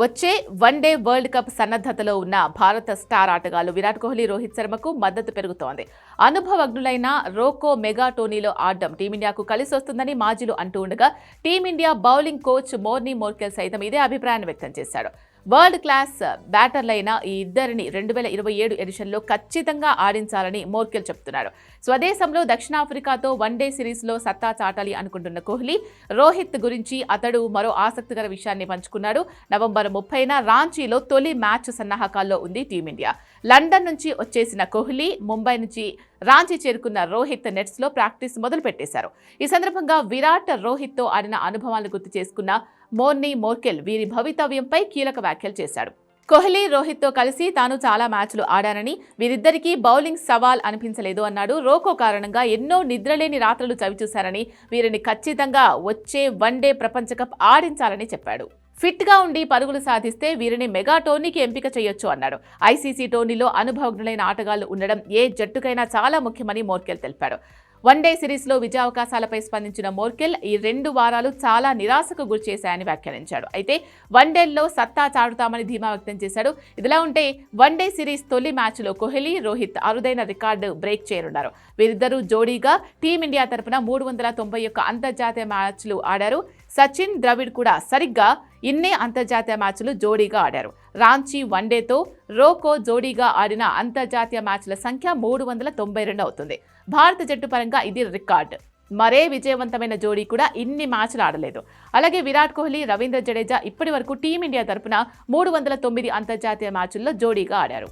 వచ్చే one day world cup సన్నద్ధతలో ఉన్న భారత స్టార్ ఆటగాళ్ళు విరాట్ కోహ్లీ రోహిత్ శర్మకు మద్దతు పెరుగుతోంది. అనుభవజ్ఞులైన రోకో మెగా టోర్నీలో ఆడడం టీమిండియాకు కలిసి వస్తుందని మాజీలు అంటూ ఉండగా Team India bowling coach Morne Morkel సైతం ఇదే అభిప్రాయాన్ని వ్యక్తం చేశాడు. వరల్డ్ క్లాస్ బ్యాటర్లైన ఈ ఇద్దరిని రెండు వేల ఇరవై ఏడు ఎడిషన్లో ఖచ్చితంగా ఆడించాలని మోర్కెల్ చెప్తున్నారు. స్వదేశంలో దక్షిణాఫ్రికాతో వన్డే సిరీస్లో సత్తా చాటాలి అనుకుంటున్న కోహ్లీ రోహిత్ గురించి అతడు మరో ఆసక్తికర విషయాన్ని పంచుకున్నాడు. నవంబర్ ముప్పైన రాంచీలో తొలి మ్యాచ్ సన్నాహకాల్లో ఉంది టీమిండియా. లండన్ నుంచి వచ్చేసిన కోహ్లీ ముంబై నుంచి రాంచీ చేరుకున్న రోహిత్ నెట్స్లో ప్రాక్టీస్ మొదలు పెట్టేశారు ఈ సందర్భంగా విరాట్ రోహిత్తో ఆడిన అనుభవాలను గుర్తు చేసుకున్న మోర్నీ మోర్కెల్ వీరి భవితవ్యంపై కీలక వ్యాఖ్యలు చేశాడు. కోహ్లీ రోహిత్తో కలిసి తాను చాలా మ్యాచ్లు ఆడానని వీరిద్దరికీ బౌలింగ్ సవాల్ అనిపించలేదు అన్నాడు. రోకో కారణంగా ఎన్నో నిద్రలేని రాత్రులు చవిచూశారని వీరిని ఖచ్చితంగా వచ్చే వన్డే ప్రపంచ కప్ ఆడించాలని చెప్పాడు. ఫిట్గా ఉండి పరుగులు సాధిస్తే వీరిని మెగా టోర్నీకి ఎంపిక చేయొచ్చు అన్నాడు. ఐసీసీ టోర్నీలో అనుభవజ్ఞులైన ఆటగాళ్ళు ఉండడం ఏ జట్టుకైనా చాలా ముఖ్యమని మోర్కెల్ తెలిపాడు. వన్డే సిరీస్లో విజయావకాశాలపై స్పందించిన మోర్కెల్ ఈ రెండు వారాలు చాలా నిరాశకు గురిచేశాయని వ్యాఖ్యానించాడు. అయితే వన్డేల్లో సత్తా చాటుతామని ధీమా వ్యక్తం చేశాడు. ఇదిలా ఉంటే వన్డే సిరీస్ తొలి మ్యాచ్లో కోహ్లీ రోహిత్ అరుదైన రికార్డు బ్రేక్ చేయనున్నారు. వీరిద్దరూ జోడీగా టీమిండియా తరపున మూడు వందల తొంభై ఒక్క అంతర్జాతీయ మ్యాచ్లు ఆడారు. సచిన్ ద్రవిడ్ కూడా సరిగ్గా ఇన్నే అంతర్జాతీయ మ్యాచ్లు జోడీగా ఆడారు. రాంచీ వన్డేతో రోకో జోడీగా ఆడిన అంతర్జాతీయ మ్యాచ్ల సంఖ్య మూడు వందల తొంభై రెండు అవుతుంది. భారత జట్టు పరంగా ఇది రికార్డ్. మరే విజయవంతమైన జోడీ కూడా ఇన్ని మ్యాచ్లు ఆడలేదు. అలాగే విరాట్ కోహ్లీ రవీంద్ర జడేజా ఇప్పటి వరకు టీమిండియా తరపున మూడు వందల తొమ్మిది అంతర్జాతీయ మ్యాచ్ల్లో జోడీగా ఆడారు.